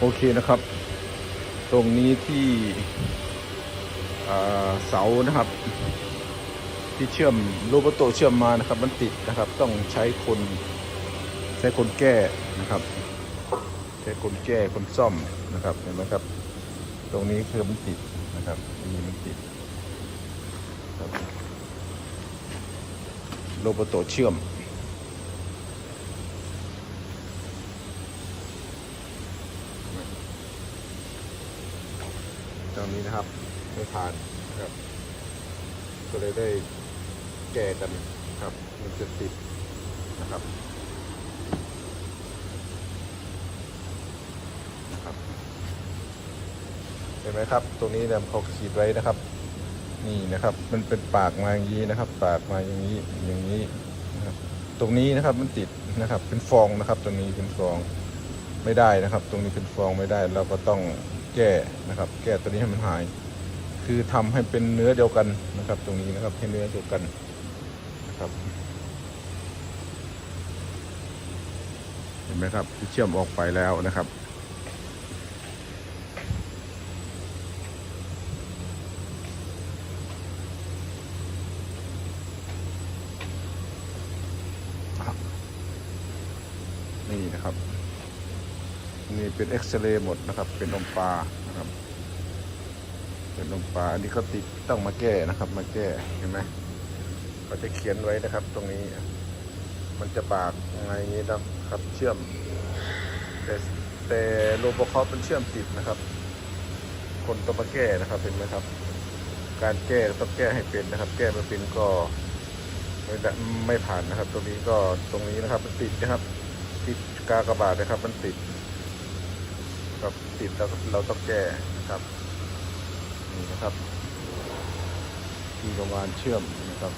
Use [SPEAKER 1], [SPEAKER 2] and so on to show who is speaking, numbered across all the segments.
[SPEAKER 1] โอเคนะครับ ตรงนี้ที่เสานะครับ ที่เชื่อมโรบอโตเชื่อมมานะครับ มันติดนะครับ ต้องใช้คนใช้คนแก้นะครับ ใช้คนแก้คนซ่อมนะครับเห็นไหมครับ ตรงนี้คือมันติดนะครับนี่มันติดโรบโตเชื่อม ตรงนี้นะครับ ไม่ผ่านครับ ก็เลยได้แก้กันครับมันจะติดนะครับนะครับ เห็นไหมครับ ตรงนี้เนี่ยเขาขีดไว้นะครับ นี่นะครับ มันเป็นปากมาอย่างนี้นะครับ ปากมาอย่างนี้อย่างนี้นะครับ ตรงนี้นะครับมันติดนะครับ เป็นฟองนะครับ ตรงนี้เป็นฟองไม่ได้นะครับ ตรงนี้เป็นฟองไม่ได้เราก็ต้อง แก้นะครับ แก้ตัวนี้ให้มันหาย คือทำให้เป็นเนื้อเดียวกันนะครับ ตรงนี้นะครับให้เนื้อเดียวกันนะครับเห็นไหมครับที่เชื่อมออกไปแล้วนะครับนี่นะครับ นี่เป็นเอ็กซเรย์หมดนะครับ เป็นนมปลานะครับ เป็นนมปลาอันนี้เขาติดต้องมาแก้นะครับ มาแก้เห็นไหมเขาจะเขียนไว้นะครับ ตรงนี้ มันจะบากยังไงอย่างนี้นะครับ เชื่อม แต่แต่โลโบคอปเป็นเชื่อมติดนะครับ คนต้องมาแก้นะครับเป็นไหมครับ การแก้ต้องแก้ให้เป็นนะครับ แก้ไม่เป็นก็ไม่ได้ไม่ผ่านนะครับ ตรงนี้ก็ตรงนี้นะครับ มันติดนะครับ ติดกากบาทนะครับ มันติด ครับติดแล้วเราต้องแก้นะครับนี่นะครับที่โรงงานเชื่อมนะครับ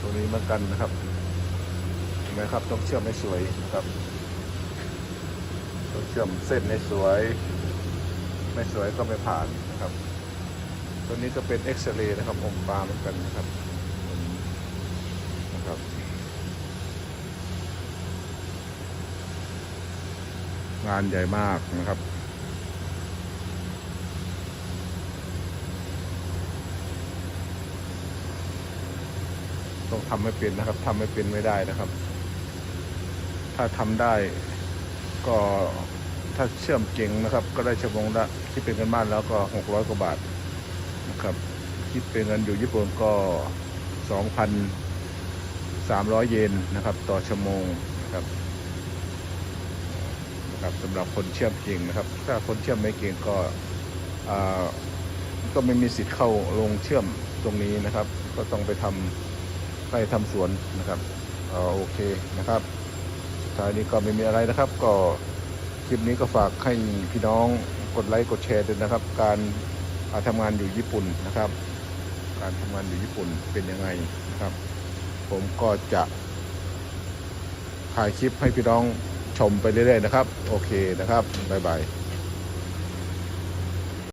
[SPEAKER 1] ตัวนี้เหมือนกันนะครับเห็นไหมครับต้องเชื่อมให้สวยนะครับต้องเชื่อมเส้นให้สวย ไม่สวยก็ไม่ผ่านนะครับ ตัวนี้ก็เป็นเอ็กซเรย์นะครับอมปลาเหมือนกันนะครับนะครับงานใหญ่มากนะครับต้องทำให้เป็นนะครับทำไม่เป็นไม่ได้นะครับ ถ้าทำได้ก็ถ้าเชื่อมเก่งนะครับ ก็ได้ชั่วโมงละที่เป็นเงินบ้านแล้วก็หกร้อยกว่าบาท นะครับคิดเป็นเงินอยู่ญี่ปุ่นก็สองพันสามร้อยเยนนะครับ ต่อชั่วโมงนะครับนะครับสำหรับคนเชื่อมเก่งนะครับ ถ้าคนเชื่อมไม่เก่งก็ก็ไม่มีสิทธิ์เข้าลงเชื่อมตรงนี้นะครับ ก็ต้องไปทำไปทำสวนนะครับอโอเคนะครับสุดท้ายนี้ก็ไม่มีอะไรนะครับ ก็คลิปนี้ก็ฝากให้พี่น้องกดไลค์กดแชร์ด้วยนะครับ การ การทำงานอยู่ญี่ปุ่นนะครับ การทำงานอยู่ญี่ปุ่นเป็นยังไงนะครับ ผมก็จะถ่ายคลิปให้พี่น้องชมไปเรื่อยๆนะครับ โอเคนะครับบ๊ายบาย